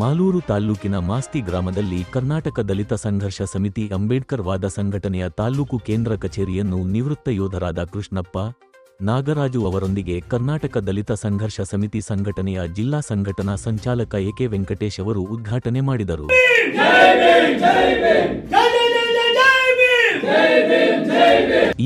ಮಾಲೂರು ತಾಲ್ಲೂಕಿನ ಮಾಸ್ತಿ ಗ್ರಾಮದಲ್ಲಿ ಕರ್ನಾಟಕ ದಲಿತ ಸಂಘರ್ಷ ಸಮಿತಿ ಅಂಬೇಡ್ಕರ್ ವಾದ ಸಂಘಟನೆಯ ತಾಲ್ಲೂಕು ಕೇಂದ್ರ ಕಚೇರಿಯನ್ನು ನಿವೃತ್ತ ಯೋಧರಾದ ಕೃಷ್ಣಪ್ಪ, ನಾಗರಾಜು ಅವರೊಂದಿಗೆ ಕರ್ನಾಟಕ ದಲಿತ ಸಂಘರ್ಷ ಸಮಿತಿ ಸಂಘಟನೆಯ ಜಿಲ್ಲಾ ಸಂಘಟನಾ ಸಂಚಾಲಕ ಎಕೆ ವೆಂಕಟೇಶ್ ಅವರು ಉದ್ಘಾಟನೆ ಮಾಡಿದರು.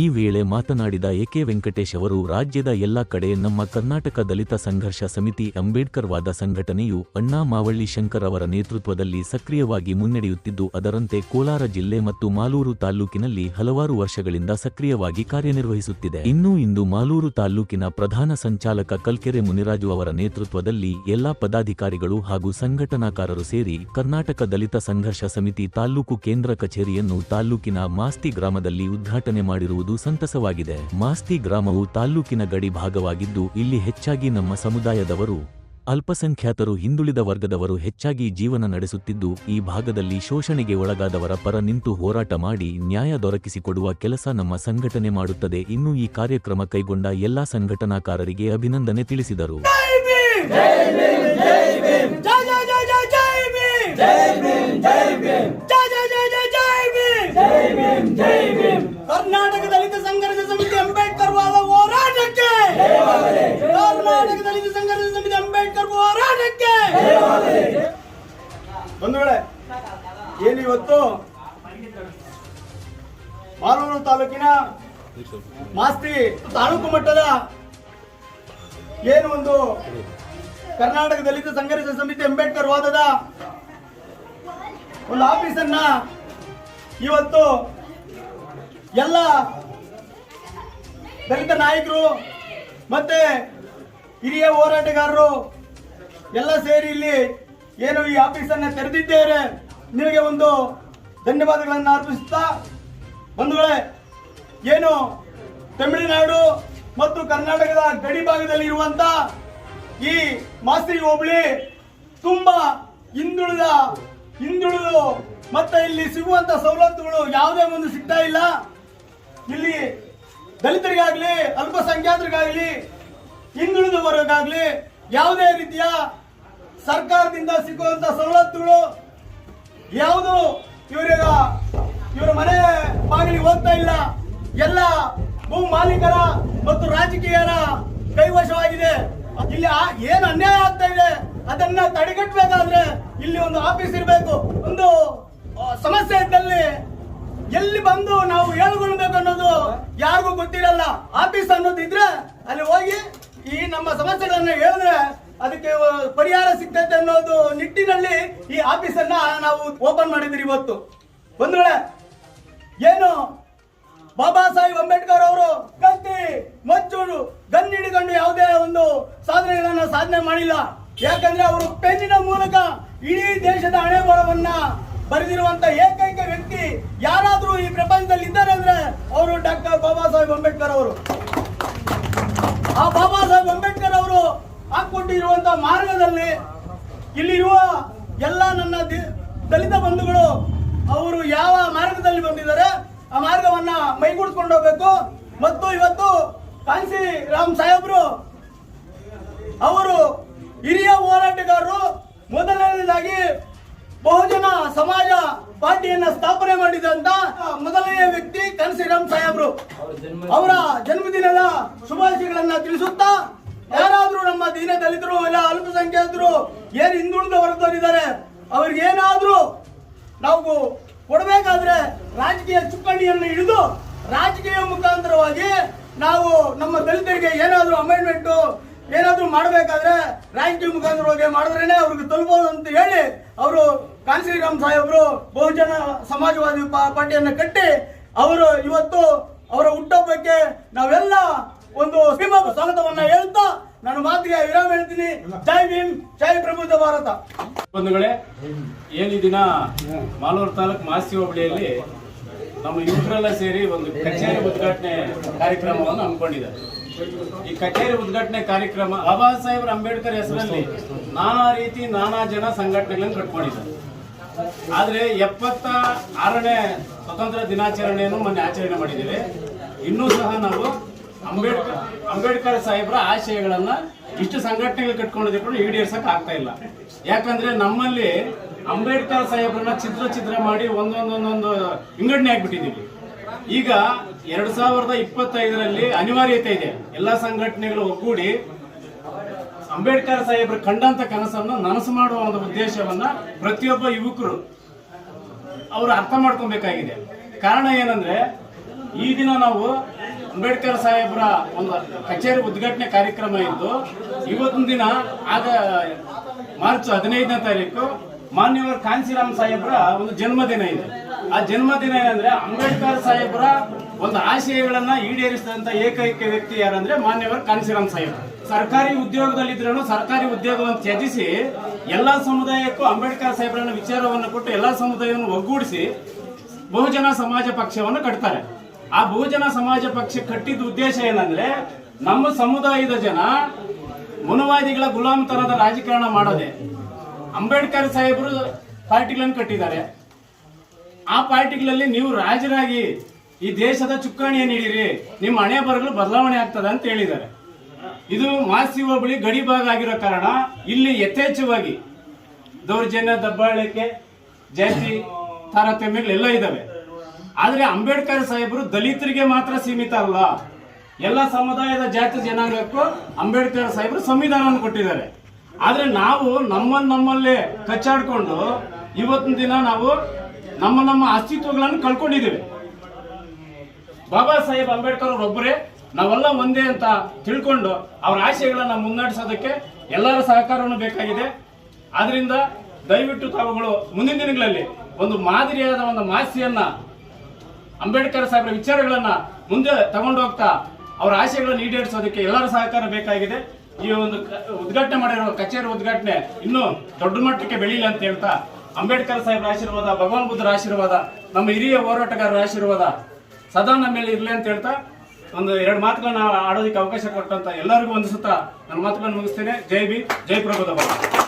ಈ ವೇಳೆ ಮಾತನಾಡಿದ ಎಕೆ ವೆಂಕಟೇಶ್ ಅವರು, ರಾಜ್ಯದ ಎಲ್ಲ ಕಡೆ ನಮ್ಮ ಕರ್ನಾಟಕ ದಲಿತ ಸಂಘರ್ಷ ಸಮಿತಿ ಅಂಬೇಡ್ಕರ್ ವಾದ ಸಂಘಟನೆಯು ಅಣ್ಣಾ ಮಾವಳ್ಳಿ ಶಂಕರ್ ಅವರ ನೇತೃತ್ವದಲ್ಲಿ ಸಕ್ರಿಯವಾಗಿ ಮುನ್ನಡೆಯುತ್ತಿದ್ದು, ಅದರಂತೆ ಕೋಲಾರ ಜಿಲ್ಲೆ ಮತ್ತು ಮಾಲೂರು ತಾಲ್ಲೂಕಿನಲ್ಲಿ ಹಲವಾರು ವರ್ಷಗಳಿಂದ ಸಕ್ರಿಯವಾಗಿ ಕಾರ್ಯನಿರ್ವಹಿಸುತ್ತಿದೆ. ಇನ್ನು ಇಂದು ಮಾಲೂರು ತಾಲ್ಲೂಕಿನ ಪ್ರಧಾನ ಸಂಚಾಲಕ ಕಲ್ಕೆರೆ ಮುನಿರಾಜು ಅವರ ನೇತೃತ್ವದಲ್ಲಿ ಎಲ್ಲಾ ಪದಾಧಿಕಾರಿಗಳು ಹಾಗೂ ಸಂಘಟನಾಕಾರರು ಸೇರಿ ಕರ್ನಾಟಕ ದಲಿತ ಸಂಘರ್ಷ ಸಮಿತಿ ತಾಲ್ಲೂಕು ಕೇಂದ್ರ ಕಚೇರಿಯನ್ನು ತಾಲ್ಲೂಕಿನ ಮಾಸ್ತಿ ಗ್ರಾಮದಲ್ಲಿ ಉದ್ಘಾಟನೆ ಮಾಡಿರುವುದು ಸಂತಸವಾಗಿದೆ ಮಾಸ್ತಿ ಗ್ರಾಮವು ತಾಲ್ಲೂಕಿನ ಗಡಿ ಭಾಗವಾಗಿದ್ದು ಇಲ್ಲಿ ಹೆಚ್ಚಾಗಿ ನಮ್ಮ ಸಮುದಾಯದವರು ಅಲ್ಪಸಂಖ್ಯಾತರು ಹಿಂದುಳಿದ ವರ್ಗದವರು ಹೆಚ್ಚಾಗಿ ಜೀವನ ನಡೆಸುತ್ತಿದ್ದು ಈ ಭಾಗದಲ್ಲಿ ಶೋಷಣೆಗೆ ಒಳಗಾದವರ ಪರ ನಿಂತು ಹೋರಾಟ ಮಾಡಿ ನ್ಯಾಯ ದೊರಕಿಸಿಕೊಡುವ ಕೆಲಸ ನಮ್ಮ ಸಂಘಟನೆ ಮಾಡುತ್ತದೆ ಇನ್ನು ಈ ಕಾರ್ಯಕ್ರಮ ಕೈಗೊಂಡ ಎಲ್ಲಾ ಸಂಘಟನಾಕಾರರಿಗೆ ಅಭಿನಂದನೆ ತಿಳಿಸಿದರು ಕರ್ನಾಟಕ ದಲಿತ ಸಂಘರ್ಷ ಸಮಿತಿ ಅಂಬೇಡ್ಕರ್ ವಾದ ಹೋರಾಟಕ್ಕೆ. ಕರ್ನಾಟಕ ದಲಿತ ಸಂಘರ್ಷ ಸಮಿತಿ ಅಂಬೇಡ್ಕರ್ ಹೋರಾಟಕ್ಕೆ. ಒಂದು ವೇಳೆ ಏನು ಇವತ್ತು? ಮಾಲೂರು ತಾಲೂಕಿನ ಮಾಸ್ತಿ ತಾಲೂಕು ಮಟ್ಟದ ಏನು ಒಂದು ಕರ್ನಾಟಕ ದಲಿತ ಸಂಘರ್ಷ ಸಮಿತಿ ಅಂಬೇಡ್ಕರ್ ವಾದದ ಒಂದು ಆಫೀಸನ್ನ ಇವತ್ತು ಎಲ್ಲ ದಲಿತ ನಾಯಕರು ಮತ್ತೆ ಹಿರಿಯ ಹೋರಾಟಗಾರರು ಎಲ್ಲ ಸೇರಿ ಇಲ್ಲಿ ಏನು ಈ ಆಫೀಸನ್ನು ತೆರೆದಿದ್ದೇವೆ. ನಿಮಗೆ ಒಂದು ಧನ್ಯವಾದಗಳನ್ನು ಅರ್ಪಿಸುತ್ತಾ ಬಂಧುಗಳೇ, ಏನು ತಮಿಳುನಾಡು ಮತ್ತು ಕರ್ನಾಟಕದ ಗಡಿ ಭಾಗದಲ್ಲಿ ಇರುವಂತ ಈ ಮಾಸ್ತಿ ಹೋಬಳಿ ತುಂಬಾ ಹಿಂದುಳಿದ, ಹಿಂದುಳಿದು ಮತ್ತೆ ಇಲ್ಲಿ ಸಿಗುವಂತ ಸವಲತ್ತುಗಳು ಯಾವುದೇ ಒಂದು ಸಿಗ್ತಾ ಇಲ್ಲ. ಇಲ್ಲಿ ದಲಿತರಿಗಾಗ್ಲಿ, ಅಲ್ಪಸಂಖ್ಯಾತರಿಗಾಗ್ಲಿ, ಹಿಂದುಳಿದವರಿಗಾಗ್ಲಿ ಯಾವುದೇ ರೀತಿಯ ಸರ್ಕಾರದಿಂದ ಸಿಗುವಂತ ಸವಲತ್ತುಗಳು ಯಾವುದು? ಇವರ ಇವರ ಮನೆ ಬಾಗಿಲಿಗೆ ಹೋಗ್ತಾ ಇಲ್ಲ. ಎಲ್ಲ ಭೂ ಮಾಲೀಕರ ಮತ್ತು ರಾಜಕೀಯರ ಕೈವಶವಾಗಿದೆ. ಇಲ್ಲಿ ಏನು ಅನ್ಯಾಯ ಆಗ್ತಾ ಇದೆ? ಅದನ್ನ ತಡೆಗಟ್ಟಬೇಕಾದ್ರೆ ಇಲ್ಲಿ ಒಂದು ಆಫೀಸ್ ಇರಬೇಕು. ಒಂದು ಸಮಸ್ಯೆ ಇದ್ದಲ್ಲಿ ಎಲ್ಲಿ ಬಂದು ನಾವು ಹೇಳ್ಕೊಳ್ಬೇಕು ಅನ್ನೋದು ಯಾರಿಗೂ ಗೊತ್ತಿರಲ್ಲ. ಆಫೀಸ್ ಅನ್ನೋದು ಇದ್ರೆ ಅಲ್ಲಿ ಹೋಗಿ ಈ ನಮ್ಮ ಸಮಸ್ಯೆಗಳನ್ನ ಹೇಳಿದ್ರೆ ಅದಕ್ಕೆ ಪರಿಹಾರ ಸಿಗ್ತೈತೆ ಅನ್ನೋದು ನಿಟ್ಟಿನಲ್ಲಿ ಈ ಆಫೀಸ್ ಅನ್ನ ನಾವು ಓಪನ್ ಮಾಡಿದ್ರಿ ಇವತ್ತು. ಬಂದ್ರೆ ಏನು ಬಾಬಾ ಸಾಹೇಬ್ ಅಂಬೇಡ್ಕರ್ ಅವರು ಕತ್ತಿ ಮಚ್ಚೂರು, ಗನ್ ಹಿಡಿಕೊಂಡು ಯಾವುದೇ ಒಂದು ಸಾಧನೆಗಳನ್ನ ಸಾಧನೆ ಮಾಡಿಲ್ಲ. ಯಾಕಂದ್ರೆ ಅವರು ಪೆನ್ನಿನ ಮೂಲಕ ಇಡೀ ದೇಶದ ಹಣೆ ಬರೆದಿರುವಂತ ಏಕೈಕ ವ್ಯಕ್ತಿ ಯಾರಾದ್ರೂ ಈ ಪ್ರಪಂಚದಲ್ಲಿ ಇದ್ದಾರೆ ಅಂದ್ರೆ ಅವರು ಡಾಕ್ಟರ್ ಬಾಬಾ ಸಾಹೇಬ್ ಅಂಬೇಡ್ಕರ್ ಅವರು. ಆ ಬಾಬಾ ಸಾಹೇಬ್ ಅಂಬೇಡ್ಕರ್ ಅವರು ಹಾಕೊಂಡಿರುವಂತ ಮಾರ್ಗದಲ್ಲಿ ಇಲ್ಲಿರುವ ಎಲ್ಲ ನನ್ನ ದಲಿತ ಬಂಧುಗಳು ಅವರು ಯಾವ ಮಾರ್ಗದಲ್ಲಿ ಬಂದಿದ್ದಾರೆ ಆ ಮಾರ್ಗವನ್ನ ಮೈಗೂಡಿಸ್ಕೊಂಡು ಹೋಗ್ಬೇಕು. ಮತ್ತು ಇವತ್ತು ಕಾಂಸಿ ರಾಮ್ ಸಾಹೇಬ್ರು ಅವರು ಹಿರಿಯ ಹೋರಾಟಗಾರರು ಮೊದಲನೇದಾಗಿ ಬಹುಜನ ಸಮಾಜ ಪಾರ್ಟಿಯನ್ನ ಸ್ಥಾಪನೆ ಮಾಡಿದಂತ ಮೊದಲನೆಯ ವ್ಯಕ್ತಿ ಕನಸಿರಾಮ್ ಸಾಹೇಬ್ರು. ಅವರ ಜನ್ಮದಿನದ ಶುಭಾಶಯಗಳನ್ನ ತಿಳಿಸುತ್ತಾ ಯಾರಾದ್ರೂ ನಮ್ಮ ದೀನ ದಲಿತರು ಇಲ್ಲ ಅಲ್ಪಸಂಖ್ಯಾತರು ಏನ್ ಹಿಂದುಳಿದ ಹೊರತೋರಿದ್ದಾರೆ ಅವ್ರಿಗೆ ಏನಾದ್ರೂ ನಾವು ಕೊಡಬೇಕಾದ್ರೆ ರಾಜಕೀಯ ಚುಕ್ಕಾಣಿಯನ್ನು ಹಿಡಿದು ರಾಜಕೀಯ ಮುಖಾಂತರವಾಗಿ ನಾವು ನಮ್ಮ ದಲಿತರಿಗೆ ಏನಾದ್ರೂ ಅಮೆಂಡ್ಮೆಂಟ್ ಏನಾದ್ರೂ ಮಾಡಬೇಕಾದ್ರೆ ರಾಜಕೀಯ ಮುಖಾಂತರವಾಗಿ ಮಾಡಿದ್ರೇನೆ ಅವ್ರಿಗೆ ತಲುಪೋದು ಅಂತ ಹೇಳಿ ಅವರು ಕಾಂತಿರಾಮ್ ಸಾಹೇಬರು ಬಹುಜನ ಸಮಾಜವಾದಿ ಪಾರ್ಟಿಯನ್ನು ಕಟ್ಟಿ ಅವರು ಇವತ್ತು ಅವರ ಹುಟ್ಟೊಬ್ಬಕ್ಕೆ ನಾವೆಲ್ಲ ಒಂದು ಸ್ವಾಗತವನ್ನ ಹೇಳ್ತಾ ನಾನು ಮಾತಿಗೆ ವಿರಾಮ ಹೇಳ್ತೀನಿ. ಜೈ ಭೀಮ್, ಜೈ ಪ್ರಬುದ್ಧ ಭಾರತ. ಬಂಧುಗಳೇ, ಏನು ದಿನ ಮಾಲೂರು ತಾಲೂಕು ಮಾಸಿ ಹೋಬಳಿಯಲ್ಲಿ ನಮ್ಮ ಯುವಕರೆಲ್ಲ ಸೇರಿ ಒಂದು ಕಚೇರಿ ಉದ್ಘಾಟನೆ ಕಾರ್ಯಕ್ರಮವನ್ನು ಹಮ್ಮಿಕೊಂಡಿದ್ದಾರೆ. ಈ ಕಚೇರಿ ಉದ್ಘಾಟನೆ ಕಾರ್ಯಕ್ರಮ, ಬಾಬಾ ಸಾಹೇಬ್ ಅಂಬೇಡ್ಕರ್ ಹೆಸರಲ್ಲಿ ನಾನಾ ರೀತಿ ನಾನಾ ಜನ ಸಂಘಟನೆಗಳನ್ನು ಕಟ್ಕೊಂಡಿದ್ದಾರೆ. ಆದ್ರೆ ಎಪ್ಪತ್ತ ಆರನೇ ಸ್ವತಂತ್ರ ದಿನಾಚರಣೆಯನ್ನು ಮೊನ್ನೆ ಆಚರಣೆ ಮಾಡಿದ್ದೇವೆ. ಇನ್ನೂ ಸಹ ನಾವು ಅಂಬೇಡ್ಕರ್ ಅಂಬೇಡ್ಕರ್ ಸಾಹೇಬರ ಆಶಯಗಳನ್ನು ಇಷ್ಟು ಸಂಘಟನೆಗಳು ಕಟ್ಕೊಂಡಿದ್ರು ಕೂಡ ಈಡೇರ್ಸಕ್ ಆಗ್ತಾ ಇಲ್ಲ. ಯಾಕಂದ್ರೆ ನಮ್ಮಲ್ಲಿ ಅಂಬೇಡ್ಕರ್ ಸಾಹೇಬರನ್ನ ಚಿತ್ರ ಚಿತ್ರ ಮಾಡಿ ಒಂದೊಂದೊಂದೊಂದು ವಿಂಗಡಣೆ ಆಗ್ಬಿಟ್ಟಿದ್ದೀವಿ. ಈಗ ಎರಡ್ ಸಾವಿರದ ಇಪ್ಪತ್ತೈದರಲ್ಲಿ ಅನಿವಾರ್ಯತೆ ಇದೆ. ಎಲ್ಲಾ ಸಂಘಟನೆಗಳು ಒಗ್ಗೂಡಿ ಅಂಬೇಡ್ಕರ್ ಸಾಹೇಬ್ರ ಕಂಡಂತ ಕನಸನ್ನು ನನಸು ಮಾಡುವ ಒಂದು ಉದ್ದೇಶವನ್ನ ಪ್ರತಿಯೊಬ್ಬ ಯುವಕರು ಅವರು ಅರ್ಥ ಮಾಡ್ಕೊಬೇಕಾಗಿದೆ. ಕಾರಣ ಏನಂದ್ರೆ, ಈ ದಿನ ನಾವು ಅಂಬೇಡ್ಕರ್ ಸಾಹೇಬ್ರ ಒಂದು ಕಚೇರಿ ಉದ್ಘಾಟನೆ ಕಾರ್ಯಕ್ರಮ ಇದ್ದು, ಇವತ್ತಿನ ದಿನ ಆಗ ಮಾರ್ಚ್ ಹದಿನೈದನೇ ತಾರೀಕು ಮಾನ್ಯವರ ಕಾಂಚಿರಾಮ್ ಸಾಹೇಬ್ರ ಒಂದು ಜನ್ಮದಿನ ಇದೆ. ಆ ಜನ್ಮದಿನ ಏನಂದ್ರೆ ಅಂಬೇಡ್ಕರ್ ಸಾಹೇಬರ ಒಂದು ಆಶಯಗಳನ್ನ ಈಡೇರಿಸಿದಂತ ಏಕೈಕ ವ್ಯಕ್ತಿ ಯಾರಂದ್ರೆ ಮಾನ್ಯವರ ಕಾನ್ಸಿರಾಮ್ ಸಾಹೇಬ್. ಸರ್ಕಾರಿ ಉದ್ಯೋಗದಲ್ಲಿದ್ರು ಸರ್ಕಾರಿ ಉದ್ಯೋಗವನ್ನು ತ್ಯಜಿಸಿ ಎಲ್ಲಾ ಸಮುದಾಯಕ್ಕೂ ಅಂಬೇಡ್ಕರ್ ಸಾಹೇಬ್ರನ್ನ ವಿಚಾರವನ್ನು ಕೊಟ್ಟು ಎಲ್ಲಾ ಸಮುದಾಯವನ್ನು ಒಗ್ಗೂಡಿಸಿ ಬಹುಜನ ಸಮಾಜ ಪಕ್ಷವನ್ನು ಕಟ್ತಾರೆ. ಆ ಬಹುಜನ ಸಮಾಜ ಪಕ್ಷ ಕಟ್ಟಿದ ಉದ್ದೇಶ ಏನಂದ್ರೆ ನಮ್ಮ ಸಮುದಾಯದ ಜನ ಮುನವಾದಿಗಳ ಗುಲಾಮತನದ ರಾಜಕಾರಣ ಮಾಡದೆ. ಅಂಬೇಡ್ಕರ್ ಸಾಹೇಬರು ಪಾರ್ಟಿಗಳನ್ನು ಕಟ್ಟಿದ್ದಾರೆ. ಆ ಪಾರ್ಟಿಗಳಲ್ಲಿ ನೀವು ರಾಜರಾಗಿ ಈ ದೇಶದ ಚುಕ್ಕಾಣಿಯನ್ನು ನೀಡಿರಿ. ನಿಮ್ಮ ಹಣೆ ಬರಲು ಬದಲಾವಣೆ ಆಗ್ತದ ಅಂತ ಹೇಳಿದ್ದಾರೆ. ಇದು ಮಾಸಿ ಹೋಬಳಿ ಗಡಿ ಭಾಗ ಆಗಿರೋ ಕಾರಣ ಇಲ್ಲಿ ಯಥೇಚ್ಛವಾಗಿ ದೌರ್ಜನ್ಯ, ದಬ್ಬಾಳಿಕೆ ಜಾತಿ ತಾರತಮ್ಯಗಳೆಲ್ಲ ಇದಾವೆ. ಆದ್ರೆ ಅಂಬೇಡ್ಕರ್ ಸಾಹೇಬರು ದಲಿತರಿಗೆ ಮಾತ್ರ ಸೀಮಿತ ಅಲ್ಲ. ಎಲ್ಲ ಸಮುದಾಯದ ಜಾತಿ ಜನಾಂಗಕ್ಕೂ ಅಂಬೇಡ್ಕರ್ ಸಾಹೇಬರು ಸಂವಿಧಾನವನ್ನು ಕೊಟ್ಟಿದ್ದಾರೆ. ಆದ್ರೆ ನಾವು ನಮ್ಮನ್ನ ನಮ್ಮಲ್ಲೇ ಕಚ್ಚಾಡ್ಕೊಂಡು ಇವತ್ತಿನ ದಿನ ನಾವು ನಮ್ಮ ನಮ್ಮ ಅಸ್ತಿತ್ವಗಳನ್ನು ಕಳ್ಕೊಂಡಿದ್ದೇವೆ. ಬಾಬಾ ಸಾಹೇಬ್ ಅಂಬೇಡ್ಕರ್ ಅವರೊಬ್ಬರೇ ನಾವೆಲ್ಲ ಒಂದೇ ಅಂತ ತಿಳ್ಕೊಂಡು ಅವರ ಆಶಯಗಳನ್ನು ಮುನ್ನಡೆಸೋದಕ್ಕೆ ಎಲ್ಲರ ಸಹಕಾರವನ್ನು ಬೇಕಾಗಿದೆ. ಆದ್ರಿಂದ ದಯವಿಟ್ಟು ತಾವುಗಳು ಮುಂದಿನ ದಿನಗಳಲ್ಲಿ ಒಂದು ಮಾದರಿಯಾದ ಒಂದು ಮಾಸಿಯನ್ನ, ಅಂಬೇಡ್ಕರ್ ಸಾಹೇಬರ ವಿಚಾರಗಳನ್ನ ಮುಂದೆ ತಗೊಂಡು ಹೋಗ್ತಾ ಅವರ ಆಶಯಗಳನ್ನು ಈಡೇರಿಸೋದಕ್ಕೆ ಎಲ್ಲರ ಸಹಕಾರ ಬೇಕಾಗಿದೆ. ಈ ಒಂದು ಉದ್ಘಾಟನೆ ಮಾಡಿರೋ ಕಚೇರಿ ಉದ್ಘಾಟನೆ ಇನ್ನೂ ದೊಡ್ಡ ಮಟ್ಟಕ್ಕೆ ಬೆಳೀಲಿ ಅಂತ ಹೇಳ್ತಾ ಅಂಬೇಡ್ಕರ್ ಸಾಹೇಬ್ರ ಆಶೀರ್ವಾದ, ಭಗವಾನ್ ಬುದ್ಧರ ಆಶೀರ್ವಾದ, ನಮ್ಮ ಹಿರಿಯ ಹೋರಾಟಗಾರರ ಆಶೀರ್ವಾದ. ಸದಾ ನಮ್ಮ ಮೇಲೆ ಇರಲಿ ಅಂತ ಹೇಳ್ತಾ ಒಂದು ಎರಡು ಮಾತುಗಳನ್ನ ಆಡೋದಕ್ಕೆ ಅವಕಾಶ ಕೊಟ್ಟಂತ ಎಲ್ಲರಿಗೂ ವಂದಿಸುತ್ತಾ ನನ್ನ ಮಾತುಗಳನ್ನು ಮುಗಿಸ್ತೇನೆ. ಜೈ ಬಿ ಜೈ ಪ್ರಭುದ